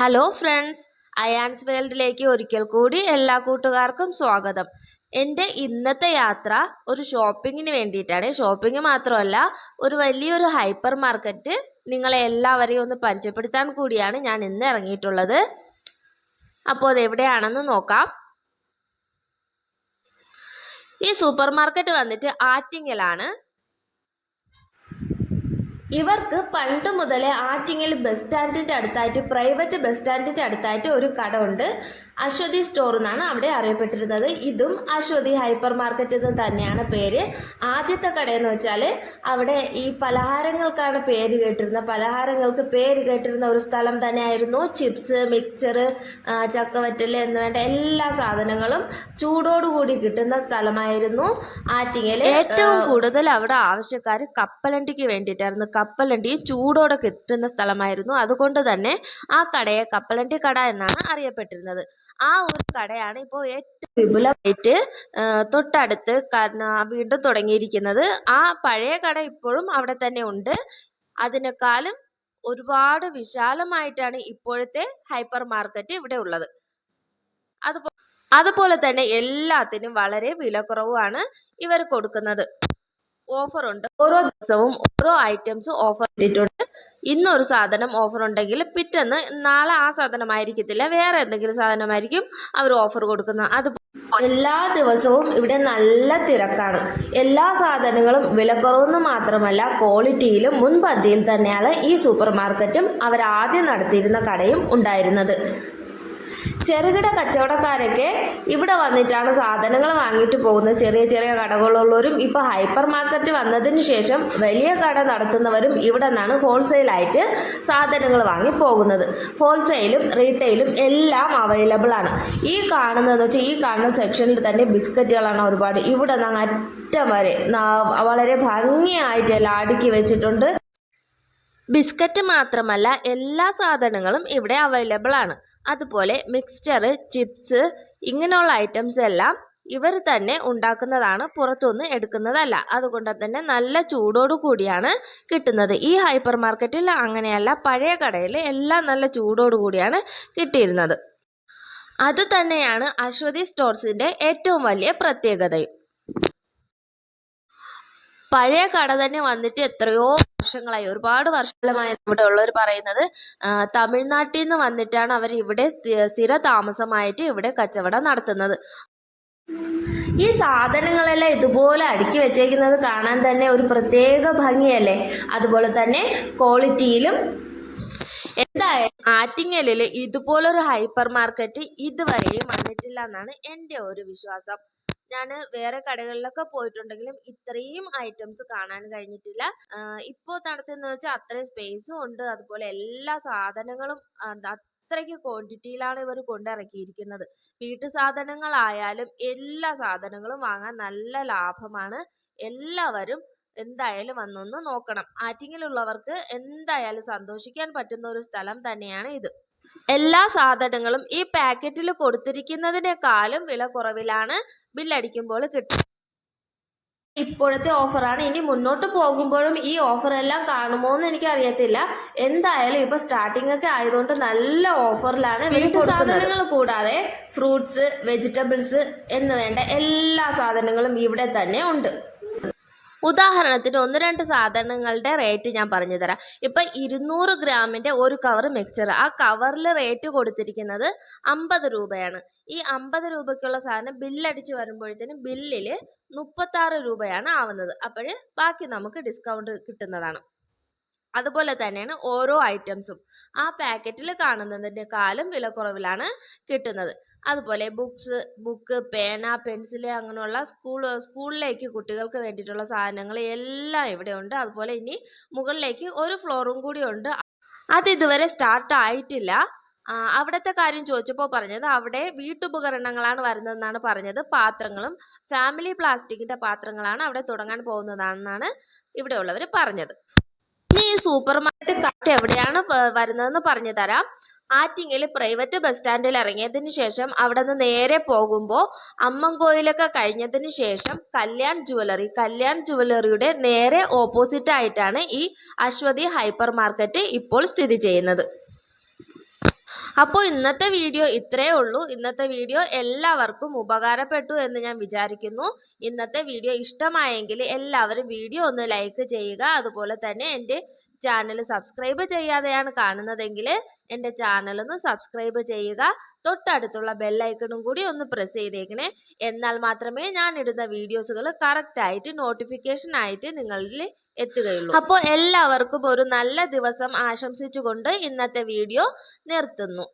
Hello friends Ayan's വേൾഡിലേക്ക് ഒരിക്കൽ കൂടി എല്ലാ കൂട്ടുകാർക്കും സ്വാഗതം. എന്റെ ഇന്നത്തെ യാത്ര ഒരു ഷോപ്പിങ്ങിന് വേണ്ടിയിട്ടാണ്. ഷോപ്പിംഗ് മാത്രമല്ല ഒരു വലിയൊരു ഹൈപ്പർ മാർക്കറ്റ് നിങ്ങളെ എല്ലാവരെയും ഒന്ന് പരിചയപ്പെടുത്താൻ കൂടിയാണ് ഞാൻ ഇന്ന് ഇറങ്ങിയിട്ടുള്ളത്. അപ്പോൾ അത് എവിടെയാണെന്ന് നോക്കാം. ഈ സൂപ്പർ മാർക്കറ്റ് വന്നിട്ട് ആറ്റിങ്ങലാണ്. ഇവർക്ക് പണ്ട് മുതലേ ആറ്റിങ്ങൽ ബസ് സ്റ്റാൻഡിന്റെ അടുത്തായിട്ട് പ്രൈവറ്റ് ബസ് സ്റ്റാൻഡിന്റെ അടുത്തായിട്ട് ഒരു കട ഉണ്ട്. അശ്വതി സ്റ്റോർ എന്നാണ് അവിടെ അറിയപ്പെട്ടിരുന്നത്. ഇതും അശ്വതി ഹൈപ്പർ മാർക്കറ്റ് എന്ന് തന്നെയാണ് പേര്. ആദ്യത്തെ കടയെന്ന് വെച്ചാൽ അവിടെ ഈ പലഹാരങ്ങൾക്കാണ് പേര് കേട്ടിരുന്നത്. പലഹാരങ്ങൾക്ക് പേര് കേട്ടിരുന്ന ഒരു സ്ഥലം തന്നെയായിരുന്നു. ചിപ്സ് മിക്സർ ചക്കവറ്റൽ എന്ന് വേണ്ട എല്ലാ സാധനങ്ങളും ചൂടോടുകൂടി കിട്ടുന്ന സ്ഥലമായിരുന്നു ആറ്റിങ്ങൽ ഏറ്റവും കൂടുതൽ അവിടെ ആവശ്യക്കാർ കപ്പലണ്ടിക്ക് വേണ്ടിയിട്ടായിരുന്നു കപ്പലണ്ടി ചൂടോടെ കിട്ടുന്ന സ്ഥലമായിരുന്നു. അതുകൊണ്ട് തന്നെ ആ കടയെ കപ്പലണ്ടി കട എന്നാണ് അറിയപ്പെട്ടിരുന്നത്. ആ ഒരു കടയാണ് ഇപ്പോൾ ഏറ്റവും വിപുലമായിട്ട് തൊട്ടടുത്ത് വീണ്ടും തുടങ്ങിയിരിക്കുന്നത്. ആ പഴയ കട ഇപ്പോഴും അവിടെ തന്നെ ഉണ്ട്. അതിനേക്കാളും ഒരുപാട് വിശാലമായിട്ടാണ് ഇപ്പോഴത്തെ ഹൈപ്പർ മാർക്കറ്റ് ഇവിടെ ഉള്ളത്. അതുപോലെ അതുപോലെ തന്നെ എല്ലാത്തിനും വളരെ വിലക്കുറവാണ് ഇവർ കൊടുക്കുന്നത്. ഓഫർ ഉണ്ട് ഓരോ ദിവസവും ഓരോ ഐറ്റംസ് ഓഫർ ചെയ്തിട്ടുണ്ട്. ഇന്നൊരു സാധനം ഓഫർ ഉണ്ടെങ്കിൽ പിറ്റേന്ന് നാളെ ആ സാധനമായിരിക്കത്തില്ല. വേറെ എന്തെങ്കിലും സാധനമായിരിക്കും അവർ ഓഫർ കൊടുക്കുന്നത് അത് എല്ലാ ദിവസവും ഇവിടെ നല്ല തിരക്കാണ്. എല്ലാ സാധനങ്ങളും വിലക്കുറവെന്ന് മാത്രമല്ല ക്വാളിറ്റിയിലും മുൻപന്തിയിൽ തന്നെയാണ് ഈ സൂപ്പർ മാർക്കറ്റും അവർ ആദ്യം നടത്തിയിരുന്ന കടയും ഉണ്ടായിരുന്നത്. ചെറുകിട കച്ചവടക്കാരൊക്കെ ഇവിടെ വന്നിട്ടാണ് സാധനങ്ങൾ വാങ്ങിയിട്ട് പോകുന്നത്. ചെറിയ ചെറിയ കടകളുള്ളവരും ഇപ്പോൾ ഹൈപ്പർ മാർക്കറ്റ് വന്നതിന് ശേഷം വലിയ കട നടത്തുന്നവരും ഇവിടെ നിന്നാണ് ഹോൾസെയിലായിട്ട് സാധനങ്ങൾ വാങ്ങി പോകുന്നത്. ഹോൾസെയിലും റീറ്റെയിലും എല്ലാം അവൈലബിൾ ആണ്. ഈ കാണുന്നതെന്ന് വെച്ചാൽ ഈ കാണുന്ന സെക്ഷനിൽ തന്നെ ബിസ്ക്കറ്റുകളാണ് ഒരുപാട്. ഇവിടെ നിന്ന് അറ്റം വരെ വളരെ ഭംഗിയായിട്ട് അടുക്കി വെച്ചിട്ടുണ്ട്. ബിസ്ക്കറ്റ് മാത്രമല്ല എല്ലാ സാധനങ്ങളും ഇവിടെ അവൈലബിൾ ആണ്. അതുപോലെ മിക്സ്ചർ ചിപ്സ് ഇങ്ങനെയുള്ള ഐറ്റംസ് എല്ലാം ഇവർ തന്നെ ഉണ്ടാക്കുന്നതാണ് പുറത്തുനിന്ന് എടുക്കുന്നതല്ല. അതുകൊണ്ട് തന്നെ നല്ല ചൂടോടു കൂടിയാണ് കിട്ടുന്നത്. ഈ ഹൈപ്പർ മാർക്കറ്റിൽ അങ്ങനെയല്ല പഴയ കടയിൽ എല്ലാം നല്ല ചൂടോടു കൂടിയാണ് കിട്ടിയിരുന്നത്. അത് തന്നെയാണ് അശ്വതി സ്റ്റോർസിന്റെ ഏറ്റവും വലിയ പ്രത്യേകതയും. പഴയ കട തന്നെ വന്നിട്ട് എത്രയോ വർഷങ്ങളായി. ഒരുപാട് വർഷങ്ങളായി ഇവിടെ ഉള്ളവർ പറയുന്നത് തമിഴ്നാട്ടിൽ നിന്ന് വന്നിട്ടാണ് അവർ ഇവിടെ സ്ഥിര താമസമായിട്ട് ഇവിടെ കച്ചവടം നടത്തുന്നത്. ഈ സാധനങ്ങളെല്ലാം ഇതുപോലെ അടുക്കി വെച്ചേക്കുന്നത് കാണാൻ തന്നെ ഒരു പ്രത്യേക ഭംഗിയല്ലേ? അതുപോലെ തന്നെ ക്വാളിറ്റിയിലും എന്തായാലും ആറ്റിങ്ങലിൽ ഇതുപോലൊരു ഹൈപ്പർ മാർക്കറ്റ് ഇതുവരെയും വന്നിട്ടില്ല എന്നാണ് എന്റെ ഒരു വിശ്വാസം. ഞാൻ വേറെ കടകളിലൊക്കെ പോയിട്ടുണ്ടെങ്കിലും ഇത്രയും ഐറ്റംസ് കാണാൻ കഴിഞ്ഞിട്ടില്ല. ഇപ്പോൾ തണുത്തെന്ന് വെച്ചാൽ അത്രയും സ്പേസും ഉണ്ട്. അതുപോലെ എല്ലാ സാധനങ്ങളും അത്രയ്ക്ക് ക്വാണ്ടിറ്റിയിലാണ് ഇവർ കൊണ്ടിറക്കിയിരിക്കുന്നത്. വീട്ടു സാധനങ്ങളായാലും എല്ലാ സാധനങ്ങളും വാങ്ങാൻ നല്ല ലാഭമാണ്. എല്ലാവരും എന്തായാലും വന്നൊന്ന് നോക്കണം. ആറ്റിങ്ങിലുള്ളവർക്ക് എന്തായാലും സന്തോഷിക്കാൻ പറ്റുന്ന ഒരു സ്ഥലം തന്നെയാണ് ഇത്. എല്ലാ സാധനങ്ങളും ഈ പാക്കറ്റിൽ കൊടുത്തിരിക്കുന്നതിനേക്കാളും വില കുറവിലാണ് ബില്ലടിക്കുമ്പോൾ കിട്ടുന്നത്. ഇപ്പോഴത്തെ ഓഫറാണ്. ഇനി മുന്നോട്ട് പോകുമ്പോഴും ഈ ഓഫർ എല്ലാം കാണുമോ എന്ന് എനിക്ക് അറിയത്തില്ല എന്തായാലും ഇപ്പൊ സ്റ്റാർട്ടിംഗ് ഒക്കെ ആയതുകൊണ്ട് നല്ല ഓഫറിലാണ് വീട്ടു സാധനങ്ങൾ കൂടാതെ ഫ്രൂട്ട്സ് വെജിറ്റബിൾസ് എന്ന് വേണ്ട എല്ലാ സാധനങ്ങളും ഇവിടെ തന്നെ ഉണ്ട്. ഉദാഹരണത്തിന് ഒന്ന് രണ്ട് സാധനങ്ങളുടെ റേറ്റ് ഞാൻ പറഞ്ഞു തരാം ഇപ്പം ഇരുന്നൂറ് ഗ്രാമിന്റെ ഒരു കവർ മിക്സ്ചർ ആ കവറിൽ റേറ്റ് കൊടുത്തിരിക്കുന്നത് അമ്പത് രൂപയാണ്. ഈ അമ്പത് രൂപയ്ക്കുള്ള സാധനം ബില്ലടിച്ച് വരുമ്പോഴത്തേനും ബില്ലിൽ മുപ്പത്താറ് രൂപയാണ് ആവുന്നത്. അപ്പോൾ ബാക്കി നമുക്ക് ഡിസ്കൗണ്ട് കിട്ടുന്നതാണ്. അതുപോലെ തന്നെയാണ് ഓരോ ഐറ്റംസും ആ പാക്കറ്റിൽ കാണുന്നതിന്റെ കാലും വിലക്കുറവിലാണ് കിട്ടുന്നത്. അതുപോലെ ബുക്സ് ബുക്ക് പേന പെൻസിൽ അങ്ങനെയുള്ള സ്കൂൾ സ്കൂളിലേക്ക് കുട്ടികൾക്ക് വേണ്ടിയിട്ടുള്ള സാധനങ്ങൾ എല്ലാം ഇവിടെ ഉണ്ട്. അതുപോലെ ഇനി മുകളിലേക്ക് ഒരു ഫ്ലോറും കൂടി ഉണ്ട്. അത് ഇതുവരെ സ്റ്റാർട്ട് ആയിട്ടില്ല. അവിടുത്തെ കാര്യം ചോദിച്ചപ്പോൾ പറഞ്ഞത് അവിടെ വീട്ടുപകരണങ്ങളാണ് വരുന്നതെന്നാണ് പറഞ്ഞത്. പാത്രങ്ങളും ഫാമിലി പ്ലാസ്റ്റിക്കിന്റെ പാത്രങ്ങളാണ് അവിടെ തുടങ്ങാൻ പോകുന്നതാണെന്നാണ് ഇവിടെയുള്ളവർ പറഞ്ഞത്. ഇനി ഈ സൂപ്പർ മാർക്കറ്റ് കട്ട് എവിടെയാണ് വരുന്നതെന്ന് പറഞ്ഞു തരാം ആറ്റിങ്ങൽ പ്രൈവറ്റ് ബസ് സ്റ്റാൻഡിൽ ഇറങ്ങിയതിന് ശേഷം അവിടെ നിന്ന് നേരെ പോകുമ്പോൾ അമ്മൻകോയിലൊക്കെ കഴിഞ്ഞതിന് ശേഷം കല്യാൺ ജുവലറി കല്യാൺ ജുവലറിയുടെ നേരെ ഓപ്പോസിറ്റ് ആയിട്ടാണ് ഈ അശ്വതി ഹൈപ്പർ മാർക്കറ്റ് ഇപ്പോൾ സ്ഥിതി ചെയ്യുന്നത്. അപ്പോൾ ഇന്നത്തെ വീഡിയോ ഇത്രയേ ഉള്ളൂ. ഇന്നത്തെ വീഡിയോ എല്ലാവർക്കും ഉപകാരപ്പെട്ടു എന്ന് ഞാൻ വിചാരിക്കുന്നു. ഇന്നത്തെ വീഡിയോ ഇഷ്ടമായെങ്കിൽ എല്ലാവരും വീഡിയോ ഒന്ന് ലൈക്ക് ചെയ്യുക. അതുപോലെ തന്നെ എന്റെ ചാനൽ സബ്സ്ക്രൈബ് ചെയ്യാതെയാണ് കാണുന്നതെങ്കിൽ എന്റെ ചാനൽ ഒന്ന് സബ്സ്ക്രൈബ് ചെയ്യുക. തൊട്ടടുത്തുള്ള ബെല്ലൈക്കണും കൂടി ഒന്ന് പ്രസ് ചെയ്തേക്കണേ. എന്നാൽ മാത്രമേ ഞാൻ ഇടുന്ന വീഡിയോസുകൾ കറക്റ്റായിട്ട് നോട്ടിഫിക്കേഷൻ ആയിട്ട് നിങ്ങളിൽ എത്തുകയുള്ളൂ. അപ്പോൾ എല്ലാവർക്കും ഒരു നല്ല ദിവസം ആശംസിച്ചുകൊണ്ട് ഇന്നത്തെ വീഡിയോ നിർത്തുന്നു.